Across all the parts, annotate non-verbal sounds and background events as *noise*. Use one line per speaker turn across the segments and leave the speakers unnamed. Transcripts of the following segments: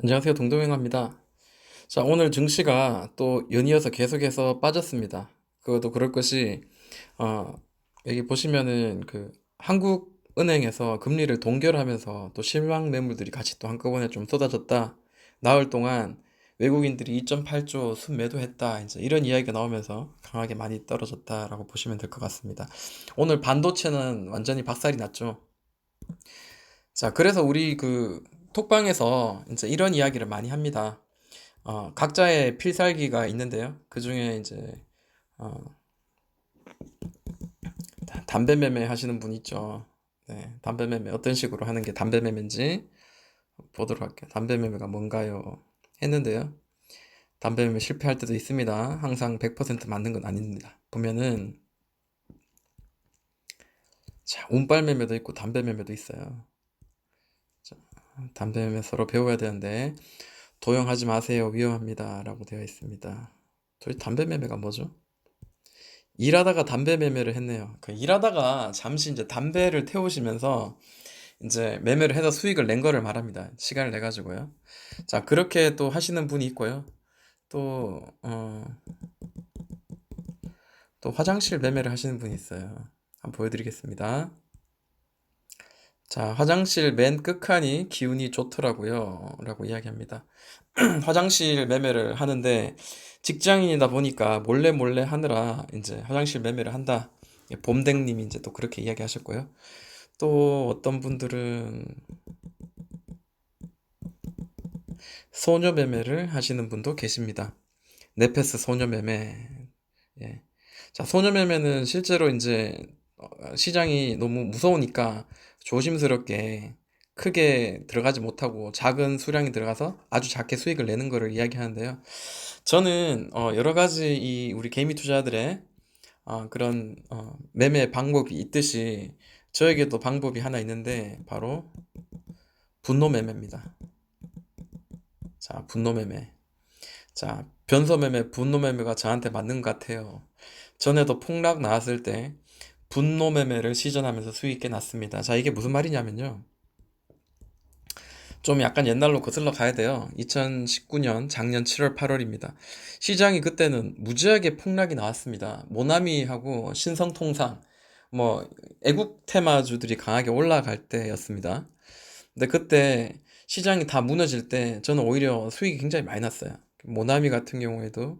안녕하세요. 동동행합니다. 자, 오늘 증시가 또 연이어서 계속해서 빠졌습니다. 그것도 그럴 것이, 어, 여기 보시면은 그 한국은행에서 금리를 동결하면서 또 실망 매물들이 같이 또 한꺼번에 좀 쏟아졌다. 나흘 동안 외국인들이 2.8조 순매도했다. 이제 이런 이야기가 나오면서 강하게 많이 떨어졌다라고 보시면 될 것 같습니다. 오늘 반도체는 완전히 박살이 났죠. 자, 그래서 우리 그 톡방에서 이제 이런 이야기를 많이 합니다. 어, 각자의 필살기가 있는데요. 그 중에 이제 어, 다- 담배 매매 하시는 분 있죠. 네, 담배 매매 어떤 식으로 하는 게 담배 매매인지 보도록 할게요. 담배 매매가 뭔가요? 했는데요. 담배 매매 실패할 때도 있습니다. 항상 100% 맞는 건 아닙니다. 보면은 자, 운빨 매매도 있고 담배 매매도 있어요. 매매 서로 배워야 되는데 도용하지 마세요. 위험합니다. 라고 되어 있습니다. 도대체 담배 매매가 뭐죠? 일하다가 담배 매매를 했네요. 그 일하다가 잠시 이제 담배를 태우시면서 이제 매매를 해서 수익을 낸 거를 말합니다. 시간을 내 가지고요. 자, 그렇게 또 하시는 분이 있고요. 또, 어, 또 화장실 매매를 하시는 분이 있어요. 한번 보여드리겠습니다. 자, 화장실 맨 끝칸이 기운이 좋더라고요. 라고 이야기합니다. *clears throat* 화장실 매매를 하는데 직장인이다 보니까 몰래 몰래 하느라 이제 화장실 매매를 한다. 예, 봄댕님이 이제 또 그렇게 이야기하셨고요. 또 어떤 분들은 소녀 매매를 하시는 분도 계십니다. 네페스 소녀 매매. 예. 자, 소녀 매매는 실제로 이제 어, 시장이 너무 무서우니까 조심스럽게 크게 들어가지 못하고 작은 수량이 들어가서 아주 작게 수익을 내는 거를 이야기하는데요. 저는 어, 여러 가지 이 우리 개미 투자들의 어, 그런 어, 매매 방법이 있듯이 저에게도 방법이 하나 있는데 바로 분노 매매입니다. 자, 분노 매매. 자, 변소 매매, 분노 매매가 저한테 맞는 것 같아요. 전에도 폭락 나왔을 때 분노 매매를 시전하면서 수익 꽤 났습니다. 자, 이게 무슨 말이냐면요. 좀 약간 옛날로 거슬러 가야 돼요. 2019년 작년 7월 8월입니다. 시장이 그때는 무지하게 폭락이 나왔습니다. 모나미하고 신성통상, 뭐 애국 테마주들이 강하게 올라갈 때였습니다. 근데 그때 시장이 다 무너질 때 저는 오히려 수익이 굉장히 많이 났어요. 모나미 같은 경우에도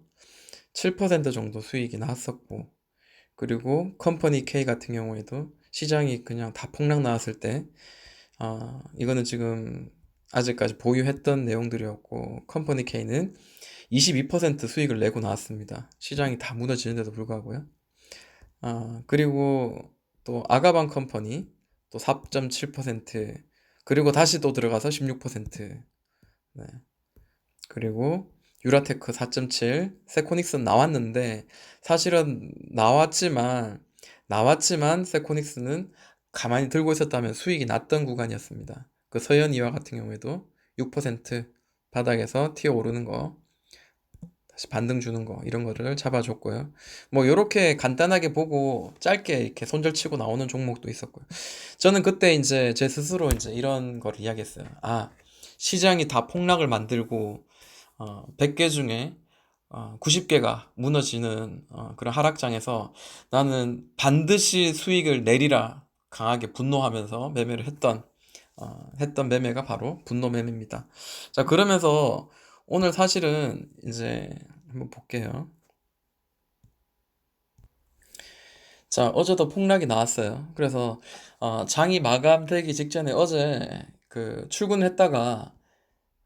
7% 정도 수익이 났었고, 그리고 컴퍼니 K 같은 경우에도 시장이 그냥 다 폭락 나왔을 때, 아, 이거는 지금 아직까지 보유했던 내용들이었고, 컴퍼니 K는 22% 수익을 내고 나왔습니다. 시장이 다 무너지는데도 불구하고요. 아, 그리고 또 아가방 컴퍼니 또 4.7%, 그리고 다시 또 들어가서 16%, 네. 그리고 유라테크 4.7, 세코닉스는 나왔는데 사실은 나왔지만 나왔지만 세코닉스는 가만히 들고 있었다면 수익이 났던 구간이었습니다. 그 서현이와 같은 경우에도 6% 바닥에서 튀어 오르는 거, 다시 반등 주는 거 이런 거를 잡아줬고요. 뭐 이렇게 간단하게 보고 짧게 이렇게 손절치고 나오는 종목도 있었고요. 저는 그때 이제 제 스스로 이제 이런 걸 이야기했어요. 아, 시장이 다 폭락을 만들고 어, 100개 중에 어, 90개가 무너지는 어, 그런 하락장에서 나는 반드시 수익을 내리라 강하게 분노하면서 매매를 했던 어, 했던 매매가 바로 분노 매매입니다. 자, 그러면서 오늘 사실은 이제 한번 볼게요. 자, 어제도 폭락이 나왔어요. 그래서 어, 장이 마감되기 직전에 어제 그 출근했다가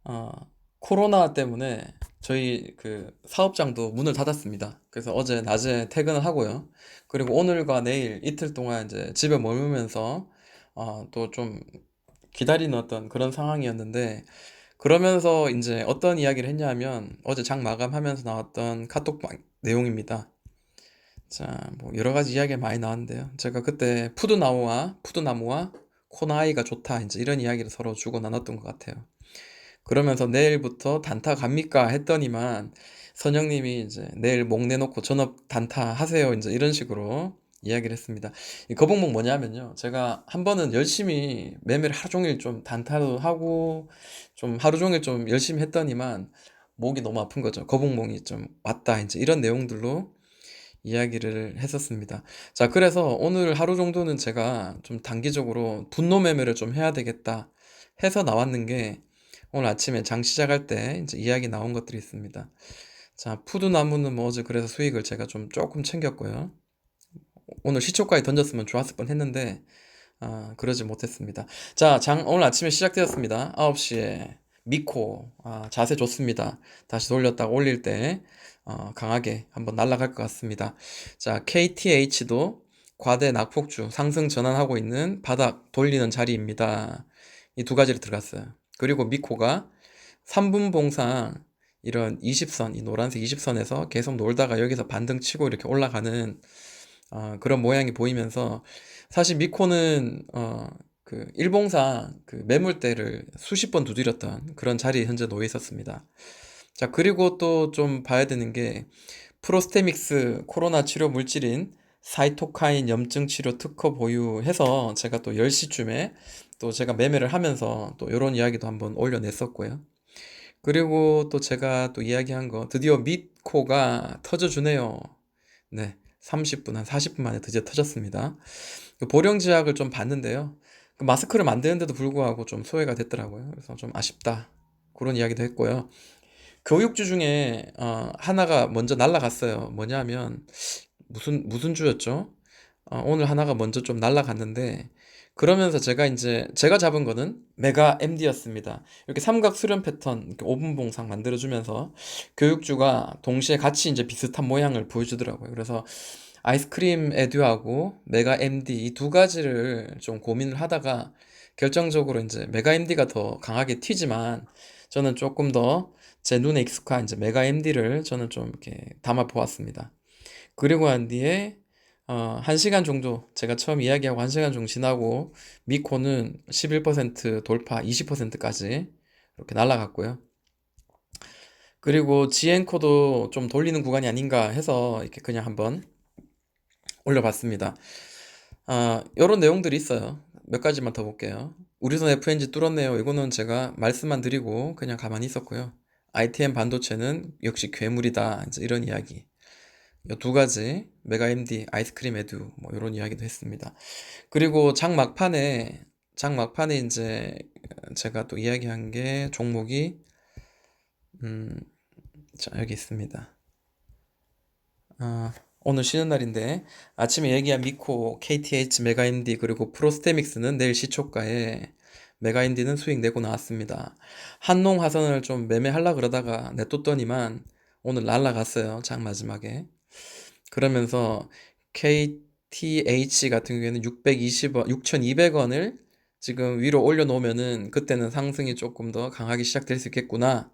어, 코로나 때문에 저희 그 사업장도 문을 닫았습니다. 그래서 어제 낮에 퇴근을 하고요. 그리고 오늘과 내일 이틀 동안 이제 집에 머물면서 어, 또좀 기다리는 어떤 그런 상황이었는데 그러면서 이제 어떤 이야기를 했냐면 어제 장 마감하면서 나왔던 카톡 내용입니다. 자, 뭐 여러 가지 이야기가 많이 나왔는데요. 제가 그때 푸드나무와 푸드나무와 코나아이가 좋다 이제 이런 이야기를 서로 주고 나눴던 것 같아요. 그러면서 내일부터 단타 갑니까 했더니만 선영님이 이제 내일 목 내놓고 전업 단타 하세요 이제 이런 식으로 이야기를 했습니다. 이 거북목 뭐냐면요. 제가 한 번은 열심히 매매를 하루 종일 좀 단타도 하고 좀 하루 종일 좀 열심히 했더니만 목이 너무 아픈 거죠. 거북목이 좀 왔다. 이제 이런 내용들로 이야기를 했었습니다. 자, 그래서 오늘 하루 정도는 제가 좀 단기적으로 분노 매매를 좀 해야 되겠다 해서 나왔는 게 오늘 아침에 장 시작할 때 이제 이야기 나온 것들이 있습니다. 자, 푸드나무는 뭐 어제 그래서 수익을 제가 좀 조금 챙겼고요. 오늘 시초가에 던졌으면 좋았을 뻔 했는데, 아, 그러지 못했습니다. 자, 장 오늘 아침에 시작되었습니다. 9시에 미코, 아, 자세 좋습니다. 다시 돌렸다가 올릴 때, 어, 강하게 한번 날아갈 것 같습니다. 자, KTH도 과대 낙폭주 상승 전환하고 있는 바닥 돌리는 자리입니다. 이 두 가지를 들어갔어요. 그리고 미코가 3분 봉상 이런 20선, 이 노란색 20선에서 계속 놀다가 여기서 반등 치고 이렇게 올라가는 어, 그런 모양이 보이면서 사실 미코는 어, 그 일봉상 그 매물대를 수십 번 두드렸던 그런 자리에 현재 놓여 있었습니다. 자, 그리고 또 좀 봐야 되는 게 프로스테믹스 코로나 치료 물질인 사이토카인 염증 치료 특허 보유해서 제가 또 10시쯤에 또 제가 매매를 하면서 또 이런 이야기도 한번 올려냈었고요. 그리고 또 제가 또 이야기한 거 드디어 미코가 터져주네요. 네. 30분, 한 40분 만에 드디어 터졌습니다. 그 보령제약을 좀 봤는데요. 그 마스크를 만드는데도 불구하고 좀 소외가 됐더라고요. 그래서 좀 아쉽다. 그런 이야기도 했고요. 교육주 중에 어, 하나가 먼저 날라갔어요. 뭐냐면 무슨 무슨 주였죠? 어, 오늘 하나가 먼저 좀 날라갔는데 그러면서 제가 이제 제가 잡은 거는 메가 MD였습니다. 이렇게 삼각 수렴 패턴 이렇게 5분 봉상 만들어 주면서 교육주가 동시에 같이 이제 비슷한 모양을 보여주더라고요. 그래서 아이스크림 에듀하고 메가 MD 이 두 가지를 좀 고민을 하다가 결정적으로 이제 메가 MD가 더 강하게 튀지만 저는 조금 더 제 눈에 익숙한 이제 메가 MD를 저는 좀 이렇게 담아 보았습니다. 그리고 난 뒤에 어, 1시간 정도 제가 처음 이야기하고 1시간 정도 지나고 미코는 11% 돌파 20%까지 이렇게 날아갔고요. 그리고 지엔코도 좀 돌리는 구간이 아닌가 해서 이렇게 그냥 한번 올려봤습니다. 아, 이런 내용들이 있어요. 몇 가지만 더 볼게요. 우리선 FNG 뚫었네요. 이거는 제가 말씀만 드리고 그냥 가만히 있었고요. ITM 반도체는 역시 괴물이다. 이런 이야기. 이두 가지 메가 MD 아이스크림 에듀 뭐 이런 이야기도 했습니다. 그리고 장 막판에 장 막판에 이제 제가 또 이야기한 게 종목이 음, 자 여기 있습니다. 아, 오늘 쉬는 날인데 아침에 얘기한 미코, KTH, 메가인디 그리고 프로스테믹스는 내일 시초가에 메가인디는 수익 내고 나왔습니다. 한농 화선을 좀 매매하려 그러다가 냅뒀더니만 오늘 날라갔어요. 장 마지막에. 그러면서 KTH 같은 경우에는 620원, 6,200원을 지금 위로 올려놓으면은 그때는 상승이 조금 더 강하게 시작될 수 있겠구나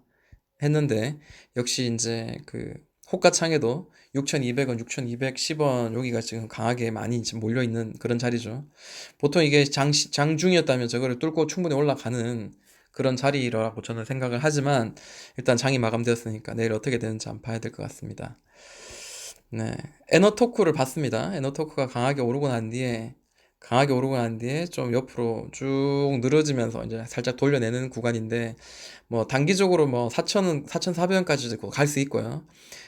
했는데 역시 이제 그 호가창에도 6,200원, 6,210원 여기가 지금 강하게 많이 몰려 있는 그런 자리죠. 보통 이게 장 장중이었다면 저거를 뚫고 충분히 올라가는 그런 자리라고 저는 생각을 하지만 일단 장이 마감되었으니까 내일 어떻게 되는지 한번 봐야 될 것 같습니다. 네. 에너토크를 봤습니다. 에너토크가 강하게 오르고 난 뒤에 강하게 오르고 난 뒤에 좀 옆으로 쭉 늘어지면서 이제 살짝 돌려내는 구간인데 뭐 단기적으로 뭐 4천원, 4,400원까지 갈 수 있고요.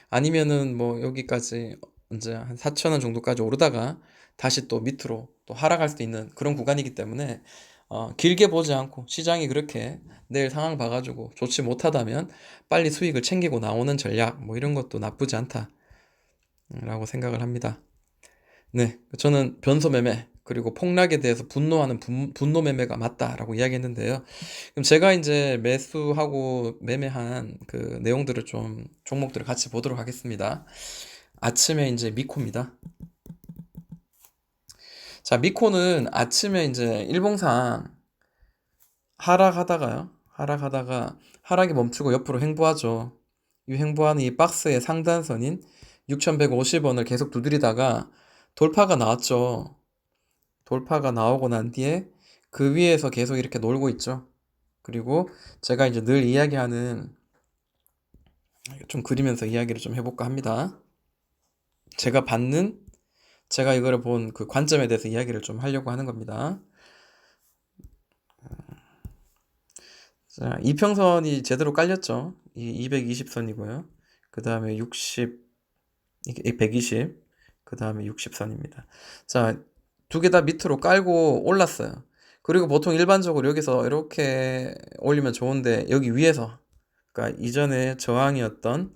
아니면은 뭐 여기까지 이제 한 4천원 정도까지 오르다가 다시 또 밑으로 또 하락할 수도 있는 그런 구간이기 때문에 어, 길게 보지 않고 시장이 그렇게 내일 상황 봐가지고 좋지 못하다면 빨리 수익을 챙기고 나오는 전략 뭐 이런 것도 나쁘지 않다 라고 생각을 합니다. 네, 저는 변소 매매 그리고 폭락에 대해서 분노하는 분, 분노 매매가 맞다라고 이야기했는데요. 그럼 제가 이제 매수하고 매매한 그 내용들을 좀 종목들을 같이 보도록 하겠습니다. 아침에 이제 미코입니다. 자, 미코는 아침에 이제 일봉상 하락하다가요. 하락하다가 하락이 멈추고 옆으로 행보하죠. 이 행보하는 이 박스의 상단선인 6,150원을 계속 두드리다가 돌파가 나왔죠. 돌파가 나오고 난 뒤에 그 위에서 계속 이렇게 놀고 있죠. 그리고 제가 이제 늘 이야기하는 좀 그리면서 이야기를 좀 해볼까 합니다. 제가 받는 제가 이거를 본 그 관점에 대해서 이야기를 좀 하려고 하는 겁니다. 자, 이평선이 제대로 깔렸죠. 이 220선이고요. 그 다음에 60, 이게 120, 그 다음에 60선입니다. 자, 두 개 다 밑으로 깔고 올랐어요. 그리고 보통 일반적으로 여기서 이렇게 올리면 좋은데 여기 위에서 그러니까 이전에 저항이었던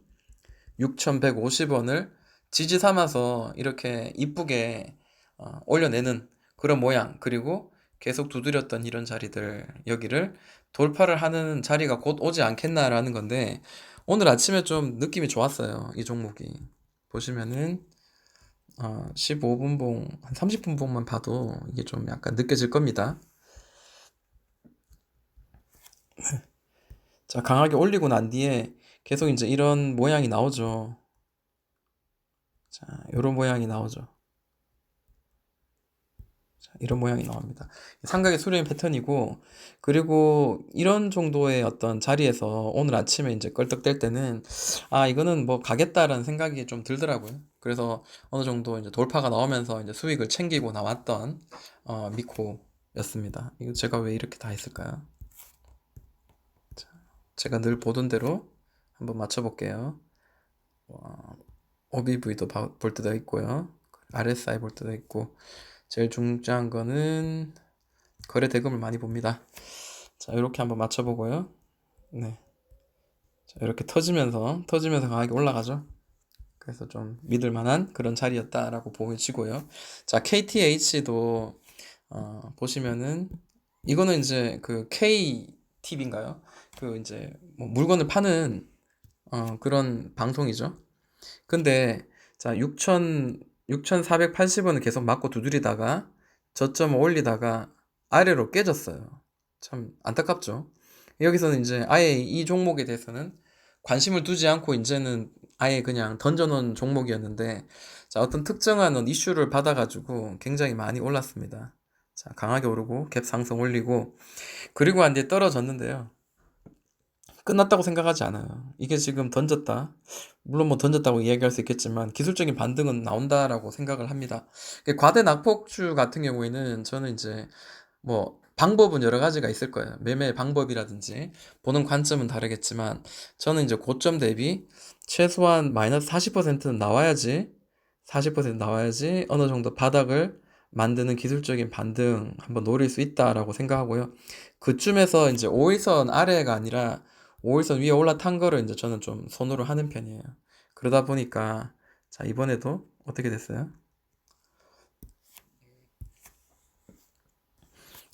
6,150원을 지지 삼아서 이렇게 이쁘게 어, 올려내는 그런 모양 그리고 계속 두드렸던 이런 자리들 여기를 돌파를 하는 자리가 곧 오지 않겠나라는 건데 오늘 아침에 좀 느낌이 좋았어요 이 종목이 보시면은 어, 15분 봉, 한 30분 봉만 봐도 이게 좀 약간 느껴질 겁니다. 자, 강하게 올리고 난 뒤에 계속 이제 이런 모양이 나오죠. 자, 이런 모양이 나오죠. 자, 이런 모양이 나옵니다. 삼각의 수렴 패턴이고, 그리고 이런 정도의 어떤 자리에서 오늘 아침에 이제 껄떡댈 때는, 아, 이거는 뭐 가겠다라는 생각이 좀 들더라고요. 그래서 어느 정도 이제 돌파가 나오면서 이제 수익을 챙기고 나왔던, 어, 미코였습니다. 이거 제가 왜 이렇게 다 했을까요? 자, 제가 늘 보던 대로 한번 맞춰볼게요. 어, OBV도 봐- 볼 때도 있고요. RSI 볼 때도 있고, 제일 중요한 거는 거래 대금을 많이 봅니다. 자, 이렇게 한번 맞춰보고요. 네. 자, 이렇게 터지면서, 터지면서 강하게 올라가죠. 그래서 좀 믿을 만한 그런 자리였다라고 보여지고요. 자, KTH도, 어, 보시면은, 이거는 이제 그 KTV인가요? 그 이제 뭐 물건을 파는, 어, 그런 방송이죠. 근데, 자, 6천, 6,480원을 계속 맞고 두드리다가 저점을 올리다가 아래로 깨졌어요. 참 안타깝죠. 여기서는 이제 아예 이 종목에 대해서는 관심을 두지 않고 이제는 아예 그냥 던져놓은 종목이었는데 자, 어떤 특정한 이슈를 받아가지고 굉장히 많이 올랐습니다. 자, 강하게 오르고 갭 상승 올리고 그리고 한 뒤에 떨어졌는데요. 끝났다고 생각하지 않아요. 이게 지금 던졌다. 물론 뭐 던졌다고 이야기할 수 있겠지만 기술적인 반등은 나온다라고 생각을 합니다. 과대 낙폭주 같은 경우에는 저는 이제 뭐 방법은 여러 가지가 있을 거예요. 매매 방법이라든지 보는 관점은 다르겠지만 저는 이제 고점 대비 최소한 마이너스 40%는 나와야지 40% 나와야지 어느 정도 바닥을 만드는 기술적인 반등 한번 노릴 수 있다라고 생각하고요. 그쯤에서 이제 5일선 아래가 아니라 5일선 위에 올라탄 거를 이제 저는 좀 선호를 하는 편이에요. 그러다 보니까 자 이번에도 어떻게 됐어요?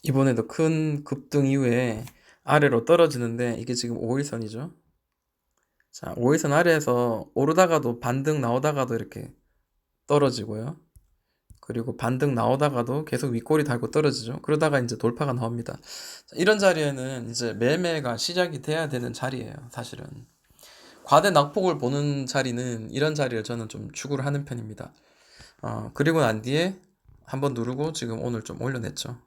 이번에도 큰 급등 이후에 아래로 떨어지는데 이게 지금 5일선이죠. 자, 5일선 아래에서 오르다가도 반등 나오다가도 이렇게 떨어지고요. 그리고 반등 나오다가도 계속 윗꼬리 달고 떨어지죠. 그러다가 이제 돌파가 나옵니다. 자, 이런 자리에는 이제 매매가 시작이 돼야 되는 자리예요, 사실은. 과대 낙폭을 보는 자리는 이런 자리를 저는 좀 추구를 하는 편입니다. 어, 그리고 난 뒤에 한번 누르고 지금 오늘 좀 올려냈죠.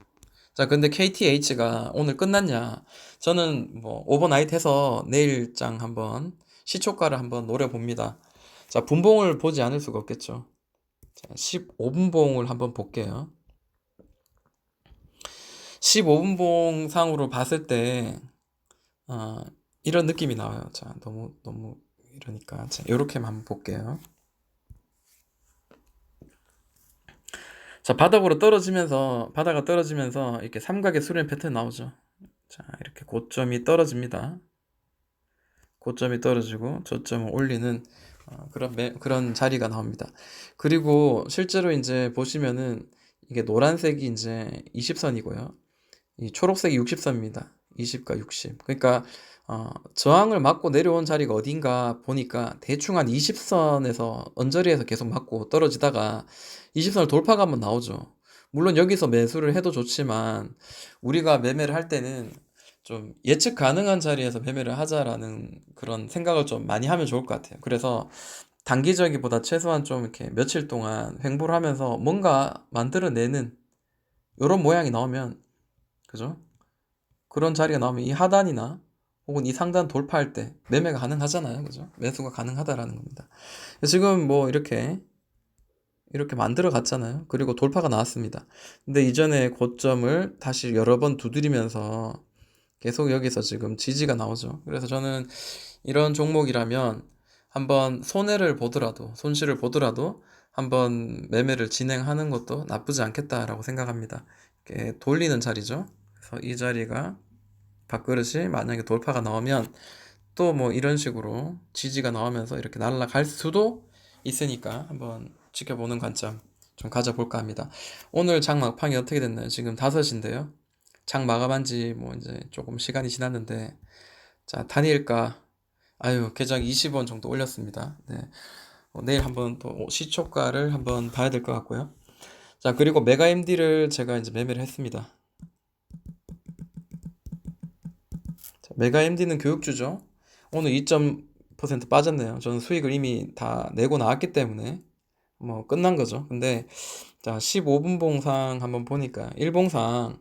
자, 근데 KTH가 오늘 끝났냐? 저는 뭐 오버나잇 해서 내일장 한번 시초가를 한번 노려봅니다. 자, 분봉을 보지 않을 수가 없겠죠. 자, 15분봉을 한번 볼게요. 15분봉 상으로 봤을 때 어, 이런 느낌이 나와요. 자, 너무 너무 이러니까 자, 요렇게만 한번 볼게요. 자, 바닥으로 떨어지면서 바닥가 떨어지면서 이렇게 삼각의 수렴 패턴 나오죠. 자, 이렇게 고점이 떨어집니다. 고점이 떨어지고 저점을 올리는 어, 그런 매, 그런 자리가 나옵니다. 그리고 실제로 이제 보시면은 이게 노란색이 이제 20선이고요. 이 초록색이 60선입니다. 20과 60. 그러니까 어, 저항을 맞고 내려온 자리가 어딘가 보니까 대충 한 20선에서 언저리에서 계속 맞고 떨어지다가 20선을 돌파가 한번 나오죠. 물론 여기서 매수를 해도 좋지만 우리가 매매를 할 때는 좀 예측 가능한 자리에서 매매를 하자라는 그런 생각을 좀 많이 하면 좋을 것 같아요. 그래서 단기적이보다 최소한 좀 이렇게 며칠 동안 횡보를 하면서 뭔가 만들어내는 이런 모양이 나오면 그죠? 그런 자리가 나오면 이 하단이나 혹은 이 상단 돌파할 때 매매가 가능하잖아요. 그죠? 매수가 가능하다라는 겁니다. 지금 뭐 이렇게 이렇게 만들어 갔잖아요. 그리고 돌파가 나왔습니다. 근데 이전에 고점을 다시 여러 번 두드리면서 계속 여기서 지금 지지가 나오죠. 그래서 저는 이런 종목이라면 한번 손해를 보더라도, 손실을 보더라도 한번 매매를 진행하는 것도 나쁘지 않겠다라고 생각합니다. 돌리는 자리죠. 그래서 이 자리가 밥그릇이 만약에 돌파가 나오면 또 뭐 이런 식으로 지지가 나오면서 이렇게 날아갈 수도 있으니까 한번 지켜보는 관점 좀 가져볼까 합니다. 오늘 장 막판이 어떻게 됐나요? 지금 5시인데요. 장 마감한 지 뭐 이제 조금 시간이 지났는데 자, 단일가 아유, 계정 20원 정도 올렸습니다. 네. 어, 내일 한번 또 시초가를 한번 봐야 될 것 같고요. 자, 그리고 메가 MD를 제가 이제 매매를 했습니다. 자, 메가 MD는 교육주죠. 오늘 2% 빠졌네요. 저는 수익을 이미 다 내고 나왔기 때문에 뭐 끝난 거죠. 근데 자, 15분 봉상 한번 보니까 1봉상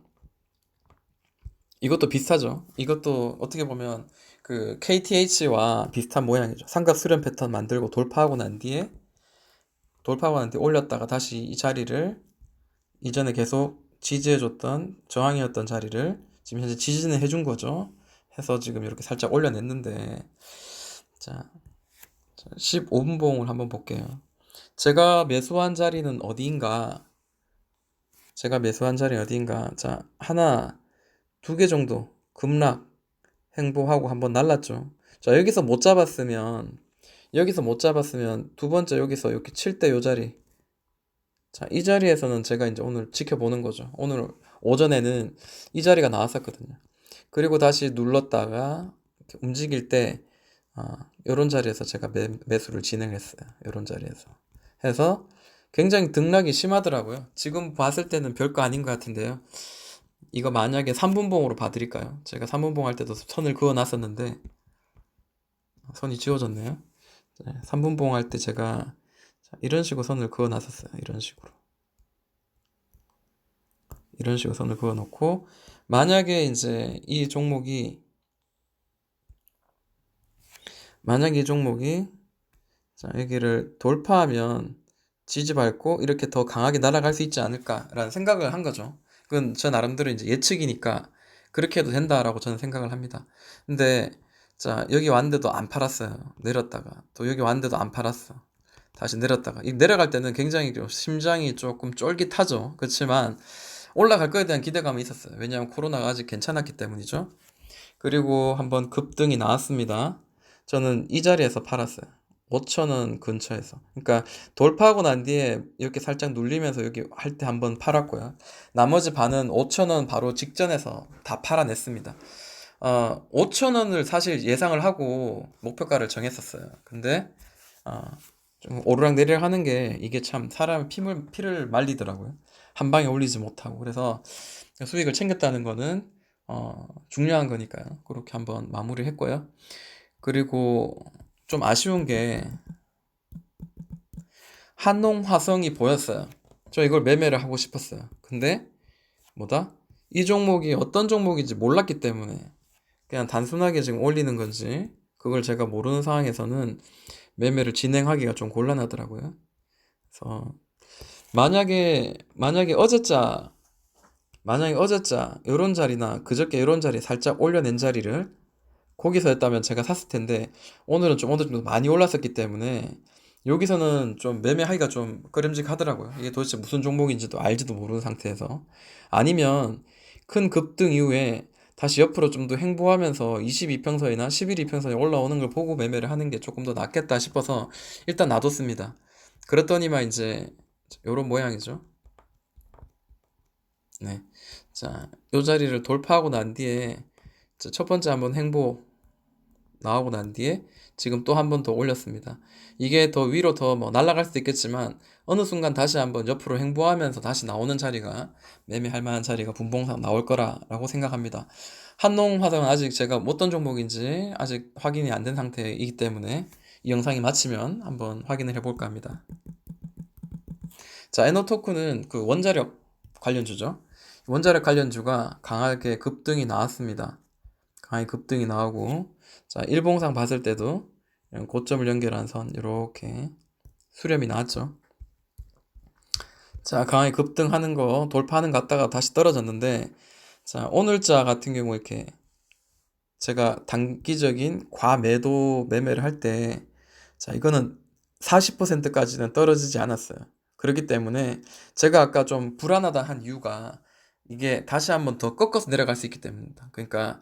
이것도 비슷하죠. 이것도 어떻게 보면 그 KTH와 비슷한 모양이죠. 삼각 수렴 패턴 만들고 돌파하고 난 뒤에 돌파하고 난 뒤에 올렸다가 다시 이 자리를 이전에 계속 지지해줬던 저항이었던 자리를 지금 현재 지지는 해준 거죠. 해서 지금 이렇게 살짝 올려냈는데 자, 15분 봉을 한번 볼게요. 제가 매수한 자리는 어디인가? 제가 매수한 자리 어디인가? 자, 하나, 두 개 정도 급락 행보하고 한번 날랐죠. 자, 여기서 못 잡았으면 여기서 못 잡았으면 두 번째 여기서 이렇게 칠 때 요 자리. 자, 이 자리에서는 제가 이제 오늘 지켜보는 거죠. 오늘 오전에는 이 자리가 나왔었거든요. 그리고 다시 눌렀다가 움직일 때 아, 요런 자리에서 제가 매, 매수를 진행했어요. 요런 자리에서. 해서 굉장히 등락이 심하더라고요. 지금 봤을 때는 별거 아닌 것 같은데요. 이거 만약에 3분봉으로 봐드릴까요? 제가 3분봉 할 때도 선을 그어 놨었는데 선이 지워졌네요. 네, 3분봉 할 때 제가 이런 식으로 선을 그어 놨었어요. 이런 식으로. 이런 식으로 선을 그어 놓고 만약에 이제 이 종목이 만약에 이 종목이 자, 여기를 돌파하면 지지 밟고 이렇게 더 강하게 날아갈 수 있지 않을까라는 생각을 한 거죠. 그건 저 나름대로 이제 예측이니까 그렇게 해도 된다라고 저는 생각을 합니다. 근데 자, 여기 왔는데도 안 팔았어요. 내렸다가 또 여기 왔는데도 안 팔았어. 다시 내렸다가 이 내려갈 때는 굉장히 좀 심장이 조금 쫄깃하죠. 그렇지만 올라갈 거에 대한 기대감이 있었어요. 왜냐하면 코로나가 아직 괜찮았기 때문이죠. 그리고 한번 급등이 나왔습니다. 저는 이 자리에서 팔았어요. 5천원 근처에서. 그러니까 돌파하고 난 뒤에 이렇게 살짝 눌리면서 여기 할 때 한번 팔았고요. 나머지 반은 5천원 바로 직전에서 다 팔아냈습니다. 어, 5천원을 사실 예상을 하고 목표가를 정했었어요. 근데 어, 좀 오르락 내리락 하는 게 이게 참 사람 피를 피를 말리더라고요. 한 방에 올리지 못하고 그래서 수익을 챙겼다는 거는 어, 중요한 거니까요. 그렇게 한번 마무리를 했고요. 그리고 좀 아쉬운 게 한농 화성이 보였어요. 저 이걸 매매를 하고 싶었어요. 근데 뭐다? 이 종목이 어떤 종목인지 몰랐기 때문에 그냥 단순하게 지금 올리는 건지 그걸 제가 모르는 상황에서는 매매를 진행하기가 좀 곤란하더라고요. 그래서 만약에 만약에 어제자 만약에 어제자 요런 자리나 그저께 요런 자리 살짝 올려낸 자리를 거기서 했다면 제가 샀을 텐데 오늘은 좀 어느 정도 많이 올랐었기 때문에 여기서는 좀 매매하기가 좀 꺼림직하더라고요. 이게 도대체 무슨 종목인지도 알지도 모르는 상태에서 아니면 큰 급등 이후에 다시 옆으로 좀 더 횡보하면서 22평선이나 11이평선에 올라오는 걸 보고 매매를 하는 게 조금 더 낫겠다 싶어서 일단 놔뒀습니다. 그랬더니만 이제 요런 모양이죠. 네. 자, 요 자리를 돌파하고 난 뒤에 첫 번째 한번 행보 나오고 난 뒤에 지금 또 한 번 더 올렸습니다. 이게 더 위로 더 뭐 날아갈 수도 있겠지만 어느 순간 다시 한번 옆으로 행보하면서 다시 나오는 자리가 매매할 만한 자리가 분봉상 나올 거라라고 생각합니다. 한농화성은 아직 제가 어떤 종목인지 아직 확인이 안 된 상태이기 때문에 이 영상이 마치면 한번 확인을 해볼까 합니다. 자, 에너토크는 그 원자력 관련주죠. 원자력 관련주가 강하게 급등이 나왔습니다. 강하게 급등이 나오고 자, 일봉상 봤을 때도 고점을 연결한 선 이렇게 수렴이 나왔죠. 자, 강하게 급등하는 거 돌파하는 것 같다가 다시 떨어졌는데, 자, 오늘자 같은 경우 이렇게 제가 단기적인 과매도 매매를 할 때, 자, 이거는 40%까지는 떨어지지 않았어요. 그렇기 때문에 제가 아까 좀 불안하다 한 이유가 이게 다시 한번 더 꺾어서 내려갈 수 있기 때문입니다. 그러니까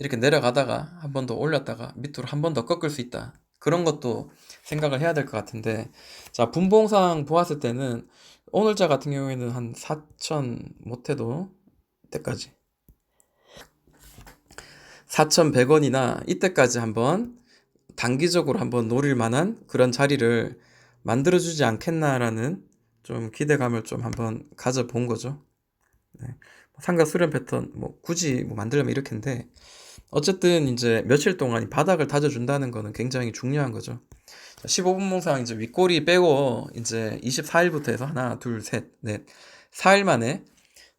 이렇게 내려가다가 한 번 더 올렸다가 밑으로 한 번 더 꺾을 수 있다. 그런 것도 생각을 해야 될 것 같은데, 자, 분봉상 보았을 때는 오늘자 같은 경우에는 한 4천 못해도 이때까지 4,100원이나 이때까지 한번 단기적으로 한번 노릴 만한 그런 자리를 만들어주지 않겠나라는 좀 기대감을 좀 한번 가져본 거죠. 네. 삼각 수렴 패턴 뭐 굳이 뭐 만들려면 이렇게인데 어쨌든 이제 며칠 동안 이 바닥을 다져준다는 거는 굉장히 중요한 거죠. 15분 몽상 이제 윗꼬리 빼고 이제 24일부터 해서 하나, 둘, 셋, 넷, 4일 만에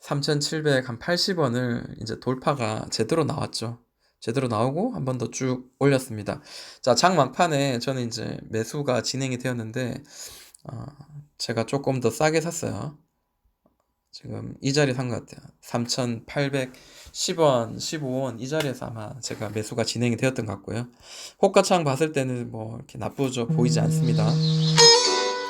3,780원을 이제 돌파가 제대로 나왔죠. 제대로 나오고 한 번 더 쭉 올렸습니다. 자, 장 막판에 저는 이제 매수가 진행이 되었는데, 어, 제가 조금 더 싸게 샀어요. 지금 이 자리에 산것 같아요. 3,810원, 15원 이 자리에서 아마 제가 매수가 진행이 되었던 것 같고요. 호가창 봤을 때는 뭐 이렇게 나쁘죠 보이지 않습니다.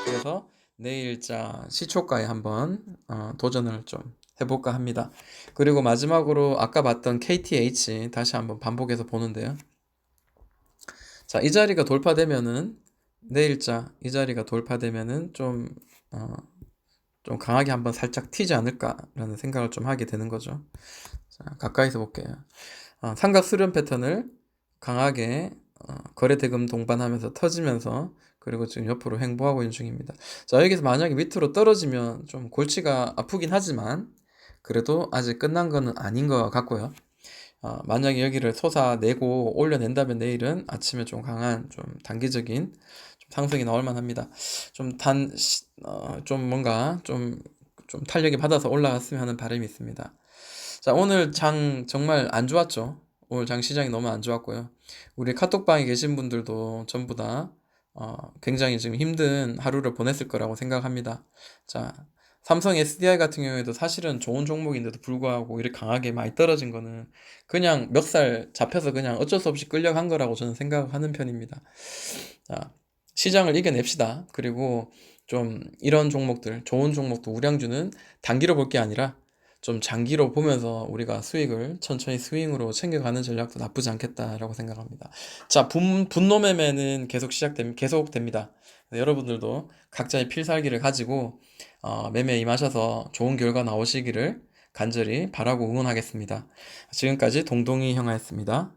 그래서 내일자 시초가에 한번 어, 도전을 좀 해볼까 합니다. 그리고 마지막으로 아까 봤던 KTH 다시 한번 반복해서 보는데요. 자, 이 자리가 돌파되면은 내일자 이 자리가 돌파되면은 좀 어, 좀 강하게 한번 살짝 튀지 않을까라는 생각을 좀 하게 되는 거죠. 자, 가까이서 볼게요. 어, 삼각 수렴 패턴을 강하게 어, 거래 대금 동반하면서 터지면서 그리고 지금 옆으로 횡보하고 있는 중입니다. 자, 여기서 만약에 밑으로 떨어지면 좀 골치가 아프긴 하지만 그래도 아직 끝난 거는 아닌 것 같고요. 어, 만약에 여기를 솟아내고 올려낸다면 내일은 아침에 좀 강한 좀 단기적인 좀 상승이 나올 만합니다. 좀 단, 시- 어, 좀 뭔가 좀, 좀 탄력이 받아서 올라갔으면 하는 바람이 있습니다. 자, 오늘 장 정말 안 좋았죠. 오늘 장 시장이 너무 안 좋았고요. 우리 카톡방에 계신 분들도 전부 다 어, 굉장히 지금 힘든 하루를 보냈을 거라고 생각합니다. 자, 삼성 SDI 같은 경우에도 사실은 좋은 종목인데도 불구하고 이렇게 강하게 많이 떨어진 거는 그냥 멱살 잡혀서 그냥 어쩔 수 없이 끌려간 거라고 저는 생각하는 편입니다. 자, 시장을 이겨냅시다. 그리고 좀 이런 종목들, 좋은 종목도 우량주는 단기로 볼 게 아니라 좀 장기로 보면서 우리가 수익을 천천히 스윙으로 챙겨가는 전략도 나쁘지 않겠다라고 생각합니다. 자, 분, 분노 매매는 계속 시작됩니다. 계속됩니다. 여러분들도 각자의 필살기를 가지고 어, 매매에 임하셔서 좋은 결과 나오시기를 간절히 바라고 응원하겠습니다. 지금까지 동동이 형아였습니다.